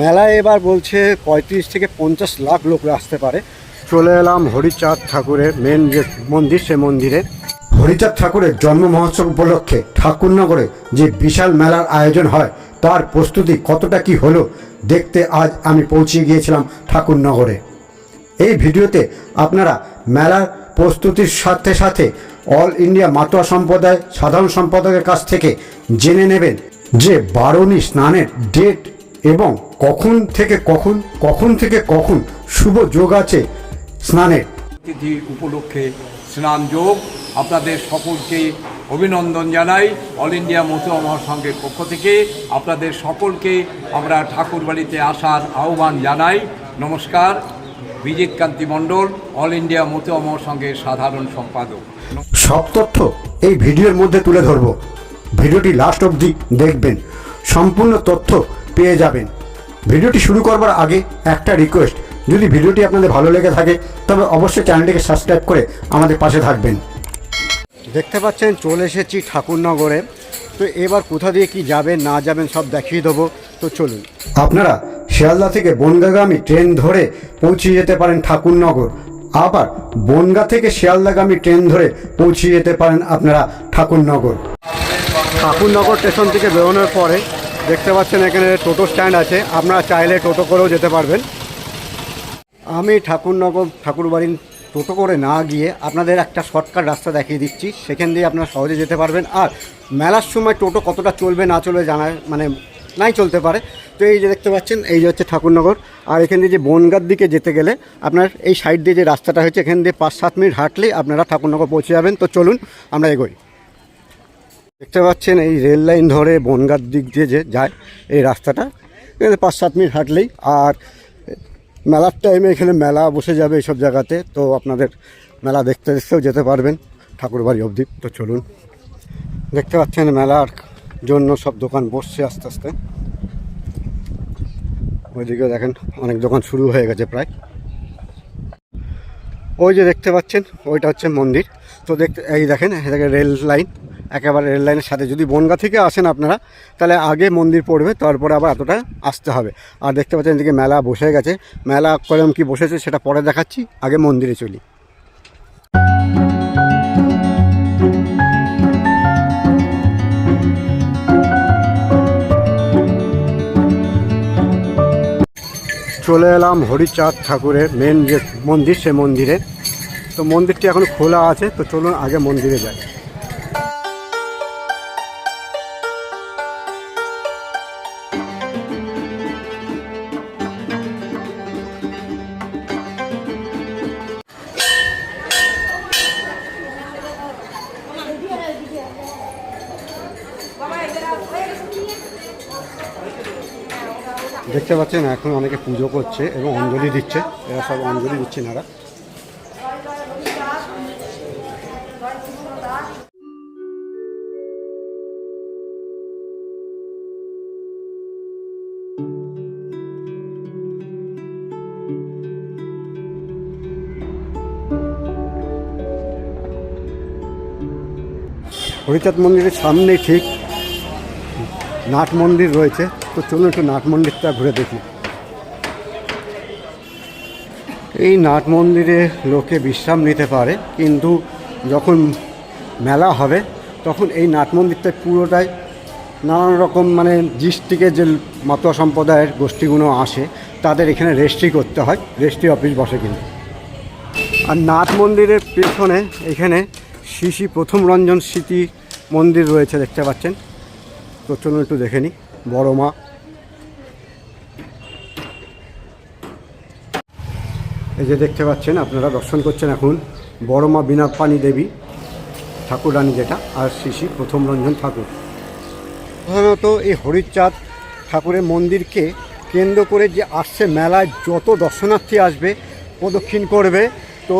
মেলায় এবার বলছে পঁয়ত্রিশ থেকে পঞ্চাশ লাখ লোকরা আসতে পারে। চলে এলাম হরিচাঁদ ঠাকুরের মেন যে মন্দির, সে মন্দিরে। হরিচাঁদ ঠাকুরের জন্ম মহোৎসব উপলক্ষে ঠাকুরনগরে যে বিশাল মেলার আয়োজন হয়, তার প্রস্তুতি কতটা কি হলো দেখতে আজ আমি পৌঁছে গিয়েছিলাম ঠাকুরনগরে। এই ভিডিওতে আপনারা মেলার প্রস্তুতির সাথে সাথে অল ইন্ডিয়া মাতোয়া সম্প্রদায়, সাধারণ সম্পাদকের কাছ থেকে জেনে নেবেন যে বারণী স্নানের ডেট এবং কখন থেকে কখন কখন থেকে কখন শুভ যোগ আছে স্নানের? তিথি উপলক্ষে স্নান যোগ। আপনাদের সকলকে অভিনন্দন জানাই অল ইন্ডিয়া মতুয়া মহাসংঘের পক্ষ থেকে। আপনাদের সকলকে আমরা ঠাকুরবাড়িতে আসার আহ্বান জানাই। নমস্কার বিজিত কান্তি মণ্ডল অল ইন্ডিয়া মতুয়া মহাসংঘের সাধারণ সম্পাদক। সব তথ্য এই ভিডিওর মধ্যে তুলে ধরব। ভিডিওটি লাস্ট অবধি দেখবেন। সম্পূর্ণ তথ্য পেয়ে যাবেন। ভিডিওটি শুরু করবার আগে একটা রিকোয়েস্ট যদি ভিডিওটি আপনাদের ভালো লেগে থাকে তবে অবশ্যই চ্যানেলটিকে সাবস্ক্রাইব করে আমাদের পাশে থাকবেন। দেখতে পাচ্ছেন চলে এসেছি ঠাকুরনগরে। তো এবার কোথা দিয়ে কি যাবেন না যাবেন সব দেখিয়ে দেবো। তো চলুন। আপনারা শিয়ালদা থেকে বনগাগামী ট্রেন ধরে পৌঁছে যেতে পারেন ঠাকুরনগর। আবার বনগা থেকে শিয়ালদাগামী ট্রেন ধরে পৌঁছে যেতে পারেন আপনারা ঠাকুরনগর। ঠাকুরনগর স্টেশন থেকে বেরোনোর পরে দেখতে পাচ্ছেন এখানে টোটো স্ট্যান্ড আছে। আপনারা চাইলে টোটো করেও যেতে পারবেন। আমি ঠাকুরনগর ঠাকুরবাড়ির টোটো করে না গিয়ে আপনাদের একটা শর্টকাট রাস্তা দেখিয়ে দিচ্ছি। সেখান দিয়ে আপনারা সহজে যেতে পারবেন। আর মেলার সময় টোটো কতটা চলবে না চলবে জানা মানে নাই চলতে পারে। তো এই যে দেখতে পাচ্ছেন, এই যে হচ্ছে ঠাকুরনগর। আর এখান দিয়ে যে বনগার দিকে যেতে গেলে আপনার এই সাইড দিয়ে যে রাস্তাটা হয়েছে, এখান দিয়ে পাঁচ সাত মিনিট হাঁটলেই আপনারা ঠাকুরনগর পৌঁছে যাবেন। তো চলুন, আমরা এগোই। দেখতে পাচ্ছেন, এই রেল লাইন ধরে বনগার দিক দিয়ে যে যায়, এই রাস্তাটা। এখানে পাঁচ, সাত মিনিট হাঁটলেই। আর মেলার টাইমে এখানে মেলা বসে যাবে এইসব জায়গাতে। তো আপনাদের মেলা দেখতে, দেখতেও যেতে পারবেন ঠাকুরবাড়ি অবধি। তো চলুন, দেখতে পাচ্ছেন মেলার জন্য সব দোকান বসছে আস্তে আস্তে। ওইদিকে দেখেন, অনেক দোকান শুরু হয়ে গেছে প্রায়। ওই যে দেখতে পাচ্ছেন, ওইটা হচ্ছে মন্দির। তো দেখতে, এই দেখেন এটাকে রেল লাইন। একেবারে রেললাইনের সাথে। যদি বনগা থেকে আসেন আপনারা, তাহলে আগে মন্দির পড়বে, তারপরে আবার এতটা আসতে হবে। আর দেখতে পাচ্ছেন এদিকে মেলা বসে গেছে। মেলা কলম কি বসেছে সেটা পরে দেখাচ্ছি। আগে মন্দিরে চলি। চলে এলাম হরিচাঁদ ঠাকুরের মেন যে মন্দির, সে মন্দিরে। তো মন্দিরটি এখন খোলা আছে, তো চলুন আগে মন্দিরে যাই। দেখতে পাচ্ছেন, এখন অনেকে পুজো করছে এবং অঞ্জলি দিচ্ছে। এরা সব অঞ্জলি দিচ্ছেন এনারা হরিচাঁদ মন্দিরের সামনে ঠিক নাট মন্দির রয়েছে। তো চলুন একটু নাট মন্দিরটা ঘুরে দেখি। এই নাট মন্দিরে লোকে বিশ্রাম নিতে পারে, কিন্তু যখন মেলা হবে, তখন এই নাট মন্দিরটা পুরোটাই নানান রকম মানে ডিস্ট্রিক্টের যে মাতোয়া সম্প্রদায়ের গোষ্ঠীগুলো আসে, তাদের এখানে রেজিস্ট্রি করতে হয়, রেজিস্ট্রি অফিস বসে কিন্তু। আর নাট মন্দিরের পেছনে এখানে শিশি প্রথম রঞ্জন স্মৃতি মন্দির রয়েছে দেখতে পাচ্ছেন। তো চলুন একটু দেখে নিই। বড় মা। এই যে দেখতে পাচ্ছেন, আপনারা দর্শন করছেন এখন বড় মা বিনা পানি দেবী ঠাকুরানী যেটা, আর শ্রী প্রথম রঞ্জন ঠাকুর। প্রধানত এই হরিচাঁদ ঠাকুরের মন্দিরকে কেন্দ্র করে যে আসছে মেলায় যত দর্শনার্থী আসবে, প্রদক্ষিণ করবে, তো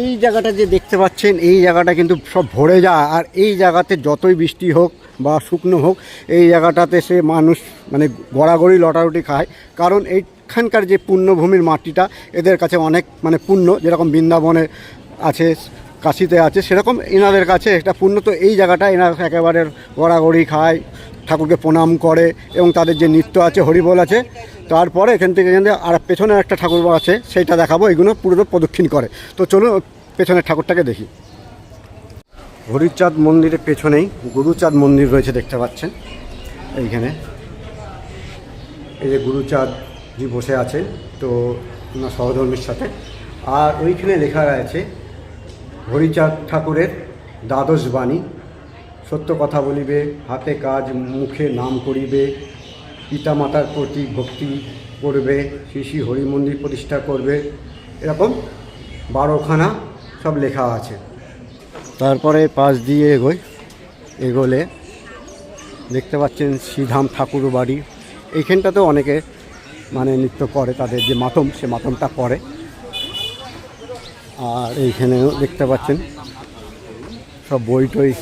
এই জায়গাটা যে দেখতে পাচ্ছেন, এই জায়গাটা কিন্তু সব ভরে যায়। আর এই জায়গাতে যতই বৃষ্টি হোক বা শুকনো হোক, এই জায়গাটাতে সে মানুষ মানে গড়াগড়ি, লটারুটি খায়। কারণ এইখানকার যে পুণ্যভূমির মাটিটা, এদের কাছে অনেক মানে পুণ্য যেরকম বৃন্দাবনে আছে, কাশিতে আছে, সেরকম এনাদের কাছে একটা পুণ্য তো এই জায়গাটা এনারা একেবারে গড়াগড়ি খায় ঠাকুরকে প্রণাম করে এবং তাদের যে নৃত্য আছে, হরিবোল আছে, তারপরে এখান থেকে এখান থেকে আর পেছনে একটা ঠাকুর আছে, সেইটা দেখাবো, এগুলো পুরো প্রদক্ষিণ করে। তো চলুন পেছনের ঠাকুরটাকে দেখি। হরিচাঁদ মন্দিরের পেছনেই গুরুচাঁদ মন্দির রয়েছে দেখতে পাচ্ছেন, এইখানে। এই যে গুরুচাঁদজি বসে আছেন, তো ওনার সহধর্মীর সাথে। আর ওইখানে লেখা রয়েছে হরিচাঁদ ঠাকুরের দ্বাদশ বাণী। সত্য কথা বলিবে, হাতে কাজ, মুখে নাম করিবে, পিতামাতার প্রতি ভক্তি করবে শ্রী শ্রী হরি মন্দির প্রতিষ্ঠা করবে। এরকম বারোখানা সব লেখা আছে। তারপরে পাশ দিয়ে এগোই, এগোলে দেখতে পাচ্ছেন শ্রীধাম ঠাকুর বাড়ি। এইখানটাতেও অনেকে মানে নৃত্য করে, তাদের যে মাতম, সে মাতমটা করে আর এইখানেও দেখতে পাচ্ছেন সব বই টই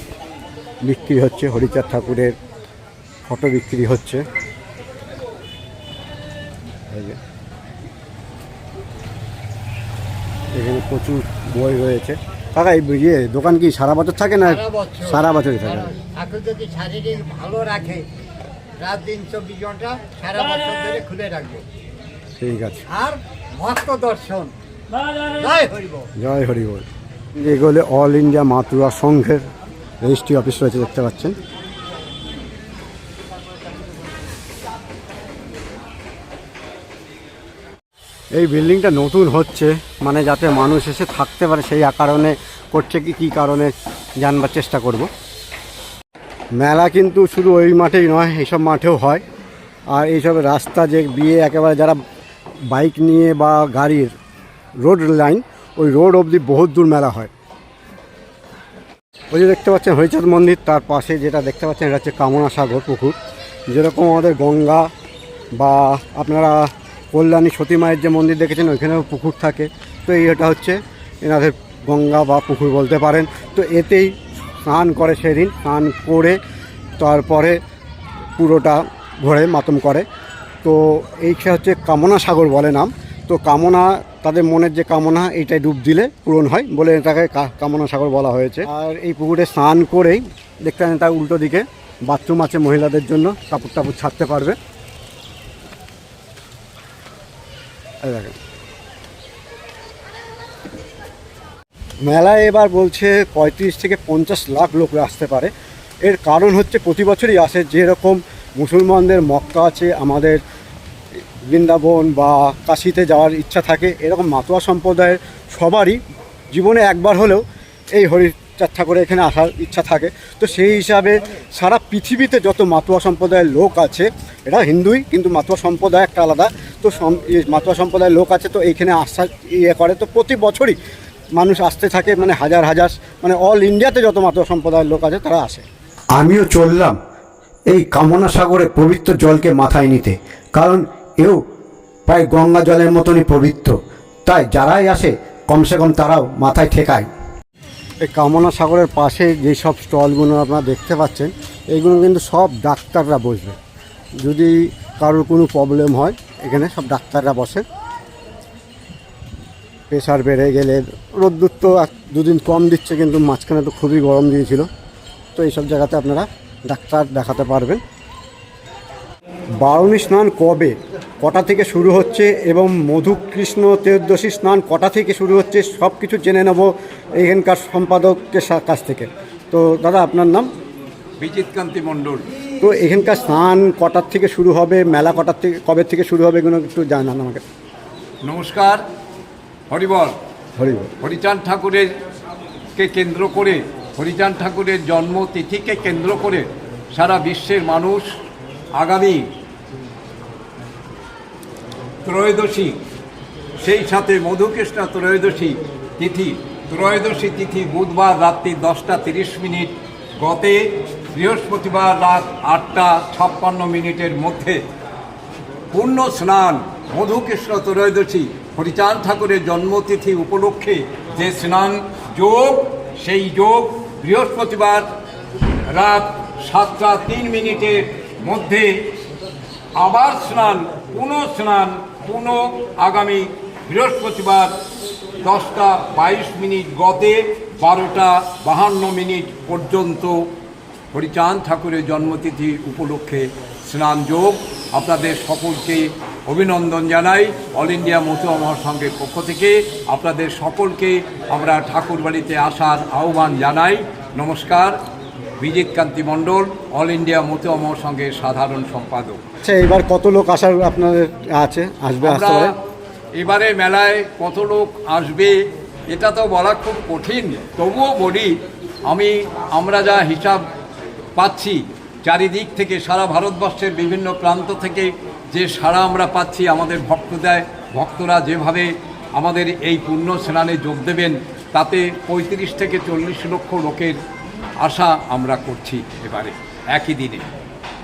বিক্রি হচ্ছে হরিচাঁদ ঠাকুরের ফটো বিক্রি হচ্ছে। এখানে প্রচুর বই রয়েছে। কাকা এই ইয়ে দোকান কি সারা বছর থাকে না সারা বছরই থাকে? ঠাকুর যদি শারীরিক ভালো রাখে রাত দিন চব্বিশ ঘণ্টা সারা বছর ধরে খুলে রাখবে। ঠিক আছে। আর ভক্ত দর্শন। জয় হরিব জয় হরি এগুলো অল ইন্ডিয়া মাতুয়া সংঘের রেজিস্ট্রি অফিস রয়েছে, দেখতে পাচ্ছেন। এই বিল্ডিংটা নতুন হচ্ছে মানে যাতে মানুষ এসে থাকতে পারে, সেই কারণে করছে কি, কী কারণে জানবার চেষ্টা করব। মেলা কিন্তু শুধু ওই মাঠেই নয় এইসব মাঠেও হয়। আর এইসব রাস্তা যে বিয়ে, একেবারে যারা বাইক নিয়ে বা গাড়ির রোড লাইন, ওই রোড অবধি বহুত দূর মেলা হয়। ওই যে দেখতে পাচ্ছেন হরিচাঁদ মন্দির, তার পাশে যেটা দেখতে পাচ্ছেন এটা হচ্ছে কামনা সাগর পুকুর। যেরকম আমাদের গঙ্গা বা আপনারা কল্যাণী সতী মায়ের যে মন্দির দেখেছেন, ওইখানেও পুকুর থাকে। তো এই এটা হচ্ছে এনাদের গঙ্গা বা পুকুর বলতে পারেন। তো এতেই স্নান করে সেদিন, স্নান করে তারপরে পুরোটা ঘোরে, মাতম করে। তো এইটা হচ্ছে কামনা সাগর বলে নাম। তো কামনা তাদের মনের যে কামনা, এইটাই ডুব দিলে, পূরণ হয় বলে এটাকে কামনা সাগর বলা হয়েছে। আর এই পুকুরে স্নান করেই দেখতে তার উল্টো দিকে বাথরুম আছে মহিলাদের জন্য, কাপড় টাপড় ছাড়তে পারবে। দেখেন। মেলায় এবার বলছে পঁয়ত্রিশ থেকে পঞ্চাশ লাখ লোক আসতে পারে। এর কারণ হচ্ছে প্রতি বছরই আসে যেরকম মুসলমানদের মক্কা আছে, আমাদের বৃন্দাবন বা কাশিতে যাওয়ার ইচ্ছা থাকে, এরকম মাতোয়া সম্প্রদায়ের সবারই জীবনে একবার হলেও এই হরিচাঁদ ঠাকুরের এখানে আসার ইচ্ছা থাকে। তো সেই হিসাবে সারা পৃথিবীতে যত মাতোয়া সম্প্রদায়ের লোক আছে এটা হিন্দুই, কিন্তু মাতোয়া সম্প্রদায় একটা আলাদা। তো মাতোয়া সম্প্রদায়ের লোক আছে, তো এইখানে আসা ইয়ে করে। তো প্রতি বছরই মানুষ আসতে থাকে মানে হাজার হাজার মানে অল ইন্ডিয়াতে যত মাতোয়া সম্প্রদায়ের লোক আছে, তারা আসে। আমিও চললাম এই কামনা সাগরে পবিত্র জলকে মাথায় নিতে। কারণ এও প্রায় গঙ্গা জলের মতনই পবিত্র। তাই যারাই আসে, কমসে কম তারাও মাথায় ঠেকায়। এই কামনা সাগরের পাশে যেই সব স্টলগুলো আপনারা দেখতে পাচ্ছেন এইগুলো কিন্তু সব ডাক্তাররা বসবে। যদি কারোর কোনো প্রবলেম হয়, এখানে সব ডাক্তাররা বসে। প্রেশার বেড়ে গেলে, রোদ্দুর তো দুদিন কম দিচ্ছে, কিন্তু মাঝখানে তো খুবই গরম দিয়েছিল। তো এইসব জায়গাতে আপনারা ডাক্তার দেখাতে পারবেন। বারুণী স্নান কবে? কটা থেকে শুরু হচ্ছে এবং মধুকৃষ্ণ ত্রয়োদশী স্নান কটা থেকে শুরু হচ্ছে সব কিছু জেনে নেব এখানকার সম্পাদকের কাছ থেকে। তো দাদা আপনার নাম? বিজিত কান্তি মণ্ডল। তো এখানকার স্নান কটার থেকে শুরু হবে মেলা কটার থেকে কবে থেকে শুরু হবে এগুলো একটু জানান আমাকে। নমস্কার হরিবল। হরি বল। হরিচাঁদ ঠাকুরের কে কেন্দ্র করে হরিচাঁদ ঠাকুরের জন্মতিথিকে কেন্দ্র করে সারা বিশ্বের মানুষ আগামী ত্রয়োদশী। সেই সাথে মধুকৃষ্ণ ত্রয়োদশী তিথি। ত্রয়োদশী তিথি বুধবার রাত্রি দশটা তিরিশ মিনিট। গতে বৃহস্পতিবার রাত আটটা ছাপ্পান্ন মিনিটের মধ্যে পূর্ণ স্নান মধুকৃষ্ণ ত্রয়োদশী। হরিচাঁদ ঠাকুরের জন্মতিথি উপলক্ষে যে স্নান যোগ, সেই যোগ বৃহস্পতিবার রাত সাতটা তিন মিনিটের মধ্যে আবার স্নান, পুনঃ স্নান পুনঃ আগামী বৃহস্পতিবার দশটা বাইশ মিনিট গতে বারোটা বাহান্ন মিনিট পর্যন্ত হরিচাঁদ ঠাকুরের জন্মতিথি উপলক্ষে স্নান যোগ আপনাদের সকলকে অভিনন্দন জানাই। অল ইন্ডিয়া মতুয়া মহাসংঘের পক্ষ থেকে আপনাদের সকলকে আমরা ঠাকুরবাড়িতে আসার আহ্বান জানাই। নমস্কার। বিজিত কান্তি মণ্ডল অল ইন্ডিয়া মতুয়া সঙ্গে সাধারণ সম্পাদক। আচ্ছা এবার কত লোক আসার আপনাদের আছে? আসবে এবারে মেলায় কত লোক আসবে এটা তো বলা খুব কঠিন। তবুও বলি আমি আমরা যা হিসাব পাচ্ছি চারিদিক থেকে সারা ভারতবর্ষের বিভিন্ন প্রান্ত থেকে যে সারা আমরা পাচ্ছি আমাদের ভক্তদায় ভক্তরা যেভাবে আমাদের এই পুণ্য স্নানে যোগ দেবেন তাতে পঁয়ত্রিশ থেকে চল্লিশ লক্ষ লোকের আশা আমরা করছি এবারে একই দিনে।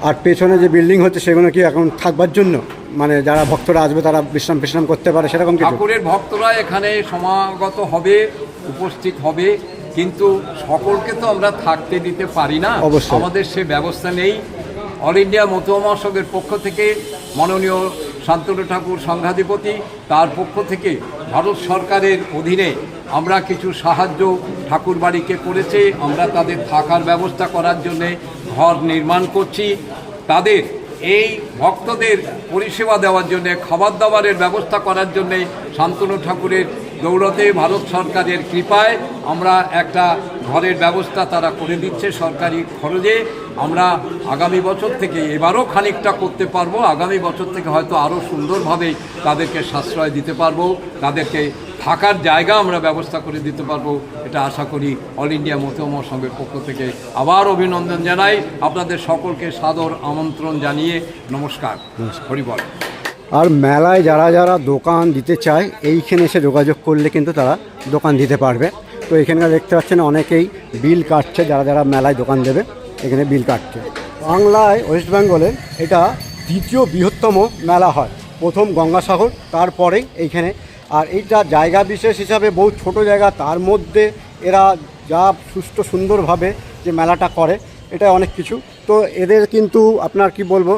আর পেছনে যে বিল্ডিং হচ্ছে সেগুলো কি এখন থাকবার জন্য? মানে যারা ভক্তরা আসবে তারা বিশ্রাম বিশ্রাম করতে পারে সেরকম ঠাকুরের ভক্তরা এখানে সমাগত হবে উপস্থিত হবে কিন্তু সকলকে তো আমরা থাকতে দিতে পারি না। অবশ্যই। আমাদের সে ব্যবস্থা নেই। অল ইন্ডিয়া মতুয়া মহাসংঘের পক্ষ থেকে মাননীয় শান্তনু ঠাকুর সংঘাধিপতি তার পক্ষ থেকে ভারত সরকারের অধীনে আমরা কিছু সাহায্য ঠাকুর বাড়িকে করেছে। আমরা তাদের থাকার ব্যবস্থা করার জন্যে ঘর নির্মাণ করছি। তাদের এই ভক্তদের পরিষেবা দেওয়ার জন্য, খাবার দাবারের ব্যবস্থা করার জন্য শান্তনু ঠাকুরের দৌলতে ভারত সরকারের কৃপায় আমরা একটা ঘরের ব্যবস্থা তারা করে দিচ্ছে সরকারি খরচে। আমরা আগামী বছর থেকে এবারও খানিকটা করতে পারব। আগামী বছর থেকে হয়তো আরও সুন্দরভাবে তাদেরকে সাশ্রয় দিতে পারব। তাদেরকে থাকার জায়গা আমরা ব্যবস্থা করে দিতে পারব। এটা আশা করি অল ইন্ডিয়া মতুয়া সংঘের পক্ষ থেকে আবার অভিনন্দন জানাই। আপনাদের সকলকে সাদর আমন্ত্রণ জানিয়ে নমস্কার। হরিবল আর মেলায় যারা যারা দোকান দিতে চায় এইখানে এসে যোগাযোগ করলে কিন্তু তারা দোকান দিতে পারবে। তো এখানকার দেখতে পাচ্ছেন অনেকেই বিল কাটছে যারা যারা মেলায় দোকান দেবে। এখানে বিল কাটছে। বাংলায়, ওয়েস্ট বেঙ্গলে এটা দ্বিতীয় বৃহত্তম মেলা হয়। প্রথম গঙ্গাসাগর, তারপরেই এইখানে। আর এইটা জায়গা বিশেষ হিসাবে বহু ছোট জায়গা, তার মধ্যে এরা যা সুষ্ঠু সুন্দরভাবে যে মেলাটা করে এটা অনেক কিছু। তো এদের কিন্তু আপনার কি বলব,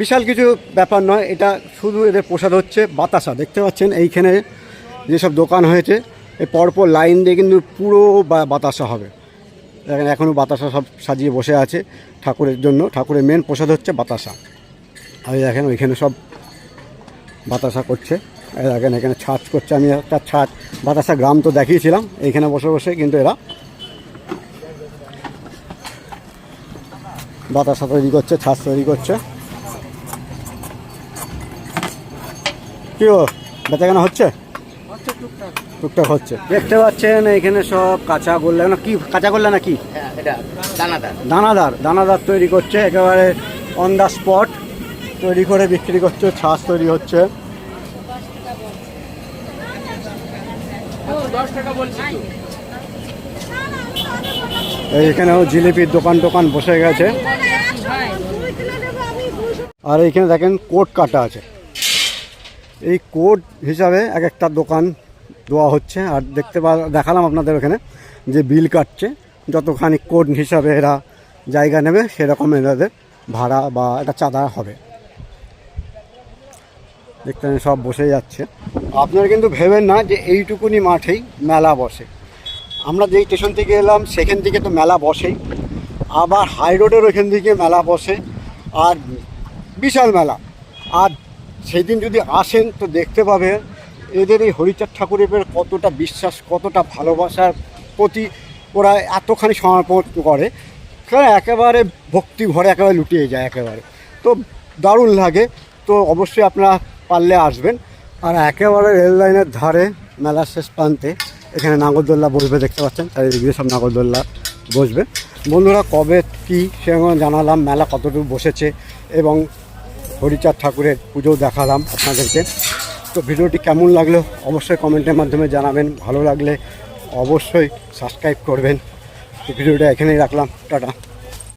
বিশাল কিছু ব্যাপার নয়, এটা শুধু এদের প্রসাদ হচ্ছে বাতাসা। দেখতে পাচ্ছেন, এইখানে যেসব দোকান হয়েছে পরপর লাইন দিয়ে কিন্তু পুরো বাতাসা হবে। দেখেন এখনও বাতাসা সব সাজিয়ে বসে আছে ঠাকুরের জন্য। ঠাকুরের মেন প্রসাদ হচ্ছে বাতাসা। আর দেখেন, ওইখানে সব বাতাসা করছে। দেখেন, এখানে ছাঁচ করছে। আমি একটা ছাঁচ, বাতাসা গ্রাম তো দেখিয়েছিলাম, এইখানে বসে বসে কিন্তু এরা বাতাসা তৈরি করছে, ছাঁচ তৈরি করছে। কি বেচাকেনা হচ্ছে? টুকটাক হচ্ছে। দেখতে পাচ্ছেন এখানে সব কাঁচা গোল্লা না কি কাঁচা গোল্লা না কি? হ্যাঁ দানাদার। দানাদার দানাদার তৈরি করছে একেবারে অন দ্য স্পট তৈরি করে বিক্রি করছে ছাঁচ তৈরি হচ্ছে। এই এখানেও জিলিপির দোকান টোকান বসে গেছে। আর এইখানে দেখেন কোট কাটা আছে। এই কোড হিসাবে এক একটা দোকান দেওয়া হচ্ছে। আর দেখতে পা, দেখালাম আপনাদের ওখানে যে বিল কাটছে। যতখানি কোড হিসাবে এরা জায়গা নেবে, সেরকম এদের ভাড়া বা একটা চাঁদা হবে। দেখতে সব বসে যাচ্ছে। আপনারা কিন্তু ভেবেন না যে এইটুকুনি মাঠেই মেলা বসে। আমরা যেই স্টেশন থেকে এলাম, সেখান থেকে তো মেলা বসেই। আবার হাই রোডের ওইখান থেকে মেলা বসে। আর বিশাল মেলা। আর সেই দিন যদি আসেন, তো দেখতে পাবেন এদের এই হরিচাঁদ ঠাকুরের কতটা বিশ্বাস, কতটা ভালোবাসার প্রতি ওরা এতখানি সমর্পণ করে, কারণ একেবারে ভক্তি ভরে একেবারে লুটিয়ে যায় একেবারে। তো দারুণ লাগে, তো অবশ্যই আপনারা পারলে আসবেন। আর একেবারে রেল লাইনের ধারে মেলার শেষ প্রান্তে, এখানে নাগরদোল্লা বসবে দেখতে পাচ্ছেন, চারিদিকে সব নাগরদোল্লা বসবে। বন্ধুরা, কবে কী সেরকম জানালাম, মেলা কতটুকু বসেছে, এবং হরিচাঁদ ঠাকুরের পুজো দেখালাম আপনাদেরকে। তো ভিডিওটি কেমন লাগল অবশ্যই কমেন্টের মাধ্যমে জানাবেন। ভালো লাগলে অবশ্যই সাবস্ক্রাইব করবেন। তো ভিডিওটা এখানেই রাখলাম। টাটা।